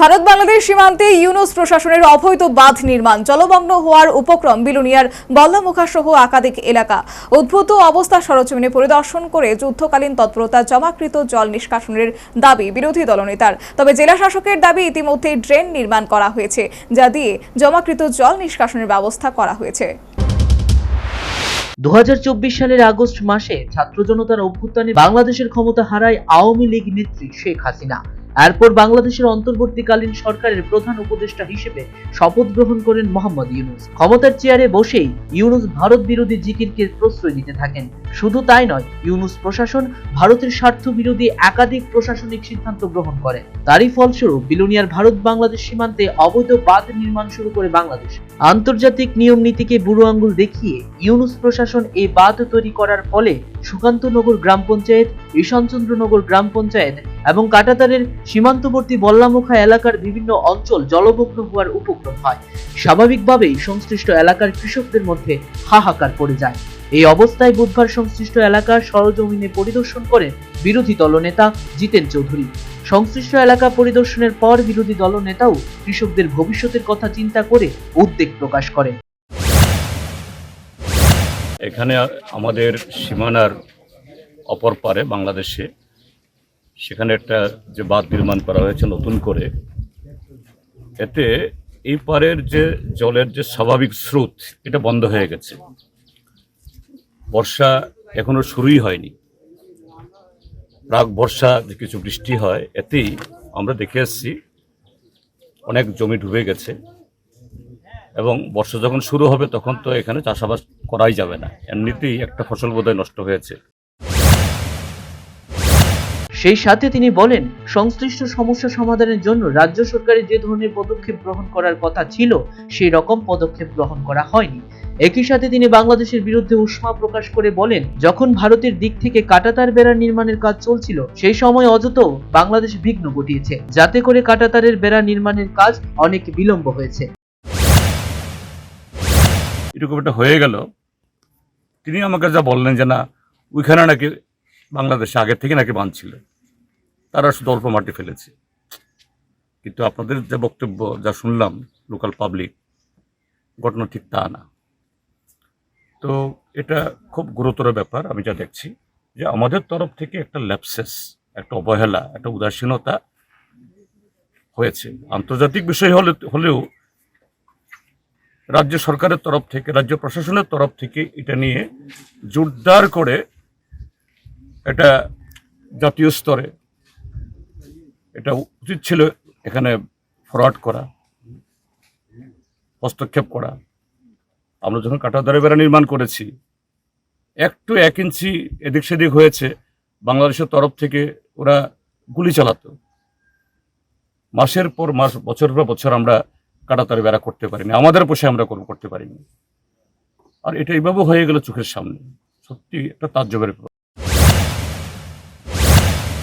ভারত বাংলাদেশ সীমান্তে ইউনুস প্রশাসনের অবৈধ বাঁধ নির্মাণ, জলমগ্ন হওয়ার উপক্রম বিলুনিয়ার বল্লামুখা সহ একাধিক এলাকা। উদ্ভূত অবস্থা সরজমিনে পরিদর্শন করে যুদ্ধকালীন তৎপরতা জমাকৃত জল নিষ্কাশনের দাবি বিরোধী দলনেতার। তবে জেলা শাসকের দাবি ইতিমধ্যে ড্রেন নির্মাণ করা হয়েছে, যা দিয়ে জমাকৃত জল নিষ্কাশনের ব্যবস্থা করা হয়েছে। দুহাজার চব্বিশ সালের আগস্ট মাসে ছাত্র জনতার অভ্যুত্থানে বাংলাদেশের ক্ষমতা হারায় আওয়ামী লীগ নেত্রী শেখ হাসিনা। এরপর বাংলাদেশের অন্তর্বর্তীকালীন সরকারের প্রধান উপদেষ্টা হিসেবে শপথ গ্রহণ করেন মোহাম্মদ ইউনুস। ক্ষমতার চেয়ারে বসেই ইউনুস ভারত বিরোধী জিকিরকে প্রশ্রয় দিতে থাকেন। শুধু তাই নয়, ইউনুস প্রশাসন ভারতের স্বার্থ বিরোধী একাধিক প্রশাসনিক সিদ্ধান্ত গ্রহণ করে। তারই ফলস্বরূপ বিলোনিয়ার ভারত বাংলাদেশ সীমান্তে অবৈধ বাঁধ নির্মাণ শুরু করে বাংলাদেশ। আন্তর্জাতিক নিয়ম নীতিকে বুড়ো আঙ্গুল দেখিয়ে ইউনুস প্রশাসন এই বাঁধ তৈরি করার ফলে সুকান্তনগর গ্রাম পঞ্চায়েত, ঈশানচন্দ্রনগর গ্রাম পঞ্চায়েত এবং কাটাতারের সীমান্তবর্তী বল্লামুখা এলাকার বিভিন্ন অঞ্চল জলমগ্ন হওয়ার উপক্রম হয়। স্বাভাবিকভাবেই সংশ্লিষ্ট এলাকার কৃষকদের মধ্যে হাহাকার পড়ে যায়। এই অবস্থায় বুধবার সংশ্লিষ্ট এলাকার সরজমিনে পরিদর্শন করেন বিরোধী দলনেতা জিতেন চৌধুরী। সংশ্লিষ্ট এলাকা পরিদর্শনের পর বিরোধী দলনেতাও কৃষকদের ভবিষ্যতের কথা চিন্তা করে উদ্বেগ প্রকাশ করেন। এখানে আমাদের সীমানার অপর পারে বাংলাদেশে সেখানে একটা যে বাঁধ নির্মাণ করা হয়েছে নতুন করে, এতে এই পারের যে জলের যে স্বাভাবিক স্রোত, এটা বন্ধ হয়ে গেছে। বর্ষা এখনও শুরুই হয়নি। প্রাক বর্ষা যে কিছু বৃষ্টি হয়, এতেই আমরা দেখে এসেছি অনেক জমি ডুবে গেছে এবং বর্ষা যখন শুরু হবে, তখন তো এখানে চাষাবাদ করাই যাবে না। এমনিতেই একটা ফসল বোধহয় নষ্ট হয়েছে। সেই সাথে তিনি বলেন, সংশ্লিষ্ট সমস্যা সমাধানের জন্য রাজ্য সরকারের যে ধরনের পদক্ষেপ গ্রহণ করার কথা ছিল, সেই রকম পদক্ষেপ গ্রহণ করা হয়নি। একই সাথে তিনি বাংলাদেশের বিরুদ্ধে উষ্মা প্রকাশ করে বলেন, যখন ভারতের দিক থেকে কাটাতার বেড়া নির্মাণের কাজ চলছিল, সেই সময় অযত বাংলাদেশ বিঘ্ন ঘটিয়েছে, যাতে করে কাটাতারের বেড়া নির্মাণের কাজ অনেক বিলম্ব হয়েছে। এরকম একটা হয়ে গেল। তিনি আমাকে যা বললেন যে না, ওইখানে নাকি বাংলাদেশে আগের থেকে নাকি বাঁধছিল। তারা শুধু অল্প মাটি ফেলেছে। কিন্তু আপনাদের যে বক্তব্য, যা শুনলাম লোকাল পাবলিক ঘটনা ঠিক তা না। তো এটা খুব গুরুতর ব্যাপার, আমি যা দেখছি, যে আমাদের তরফ থেকে একটা ল্যাপসেস একটা অবহেলা, একটা উদাসীনতা হয়েছে। আন্তর্জাতিক বিষয় হলে, হলেও রাজ্য সরকারের তরফ থেকে, রাজ্য প্রশাসনের তরফ থেকে এটা নিয়ে জোরদার করে এটা জাতীয় স্তরে এটা উচিত ছিল এখানে ফ্রড করা, হস্তক্ষেপ করা। আমরা যখন কাটাদারে বেড়া নির্মাণ করেছি, একটু এক ইঞ্চি এদিক সেদিক হয়েছে, বাংলাদেশের তরফ থেকে ওরা গুলি চালাতো। মাসের পর মাস বছর পর বছর আমরা কাটাতারে বেড়া করতে পারিনি। আমাদের পোষে আমরা করব- করতে পারিনি। আর এটা এইভাবে হয়ে গেল চোখের সামনে। সত্যি একটা তাজ্জবের।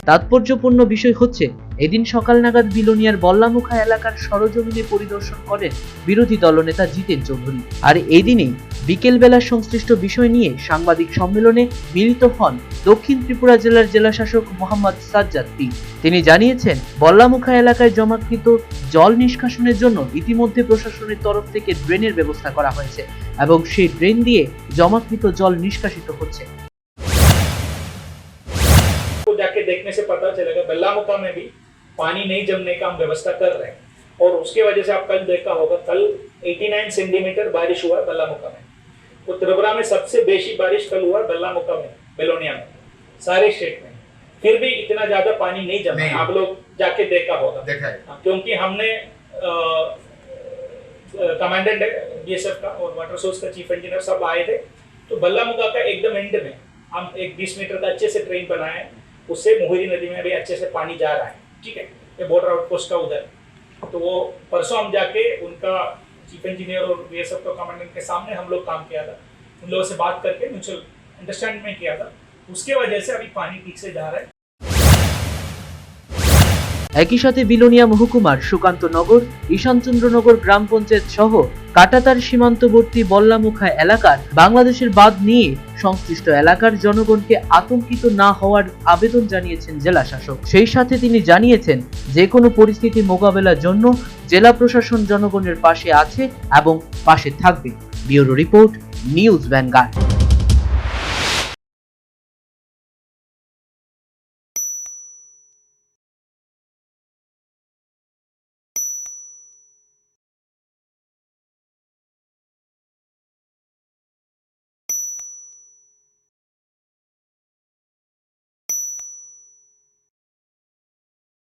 তাৎপর্যপূর্ণ বিষয় হচ্ছে, এদিন সকাল নাগাদ বিলোনিয়ার বল্লামুখা এলাকার সরজমিনে পরিদর্শন করেন বিরোধী দলনেতা জিতেন চৌধুরী। আর এদিনেই বিকেলবেলা সংশ্লিষ্ট বিষয় নিয়ে সাংবাদিক সম্মেলনে মিলিত হন দক্ষিণ ত্রিপুরা জেলার জেলাশাসক মোহাম্মদ সাজ্জাদ পি তিনি জানিয়েছেন, বল্লামুখা এলাকায় জমাকৃত জল নিষ্কাশনের জন্য ইতিমধ্যে প্রশাসনের তরফ থেকে ড্রেনের ব্যবস্থা করা হয়েছে এবং সেই ড্রেন দিয়ে জমাকৃত জল নিষ্কাশিত হচ্ছে। को देखने से पता चलेगा बेल्लामुखा में भी पानी नहीं जमने का हम व्यवस्था कर रहे हैं। और उसके वजह से आप कल देखा होगा कल 89 सेंटीमीटर बारिश हुआ है बेल्लामुखा में। तो त्रिपुरा में सबसे बेशी बारिश कल हुआ है बेल्लामुखा में बेलोनिया में सारे स्टेट में। फिर भी इतना ज़्यादा पानी नहीं जमा आप लोग जाके देखा होगा। देखा है। क्योंकि हमने कमांडेंट बीएसएफ का और वाटर सोर्स का चीफ इंजीनियर सब आए थे। तो बल्लामुखा का एकदम एंड में हम एक 20 मीटर का अच्छे से ट्रेन बनाए हैं। उससे मोहरी नदी में भी अच्छे से पानी जा रहा है ठीक है ये बॉर्डर आउटपोस्ट का उधर तो वो परसों हम जाके उनका चीफ इंजीनियर और बीएसएफ का कमांडेंट के सामने हम लोग काम किया था उन लोगों से बात करके म्यूचुअल अंडरस्टैंडिंग में किया था उसके वजह से अभी पानी ठीक से जा रहा है একই সাথে বিলোনিয়া মহকুমার সুকান্তনগর ঈশানচন্দ্রনগর গ্রাম পঞ্চায়েত সহ কাটাতার সীমান্তবর্তী বল্লামুখা এলাকার বাংলাদেশের বাদ নিয়ে সংশ্লিষ্ট এলাকার জনগণকে আতঙ্কিত না হওয়ার আবেদন জানিয়েছেন জেলা শাসক। সেই সাথে তিনি জানিয়েছেন, যে কোনো পরিস্থিতি মোকাবেলার জন্য জেলা প্রশাসন জনগণের পাশে আছে এবং পাশে থাকবে। Bureau report, News Vanguard.